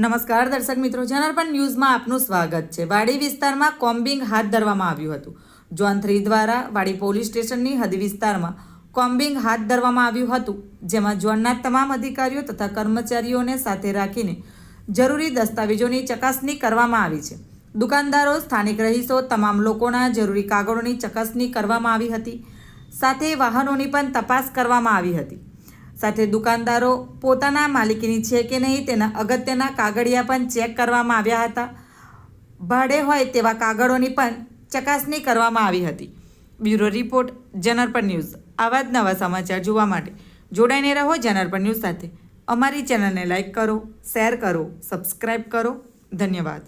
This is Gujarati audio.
નમસ્કાર દર્શક મિત્રો, જનાર્પણ ન્યૂઝમાં આપનું સ્વાગત છે. વાડી વિસ્તારમાં કોમ્બિંગ હાથ ધરવામાં આવ્યું હતું. જોન થ્રી દ્વારા વાડી પોલીસ સ્ટેશનની હદ વિસ્તારમાં કોમ્બિંગ હાથ ધરવામાં આવ્યું હતું, જેમાં જોનના તમામ અધિકારીઓ તથા કર્મચારીઓને સાથે રાખીને જરૂરી દસ્તાવેજોની ચકાસણી કરવામાં આવી છે. દુકાનદારો, સ્થાનિક રહીશો, તમામ લોકોના જરૂરી કાગળોની ચકાસણી કરવામાં આવી હતી. સાથે વાહનોની પણ તપાસ કરવામાં આવી હતી. સાથે દુકાનદારો પોતાના માલિકીની છે કે નહીં તેના અગત્યના કાગળિયા પણ ચેક કરવામાં આવ્યા હતા. ભાડે હોય તેવા કાગળોની પણ ચકાસણી કરવામાં આવી હતી. બ્યુરો રિપોર્ટ જનરપર ન્યૂઝ. આવા જ નવા સમાચાર જોવા માટે જોડાઈને રહો જનરપર ન્યૂઝ સાથે. અમારી ચેનલને લાઇક કરો, શેર કરો સબસ્ક્રાઈબ કરો. ધન્યવાદ.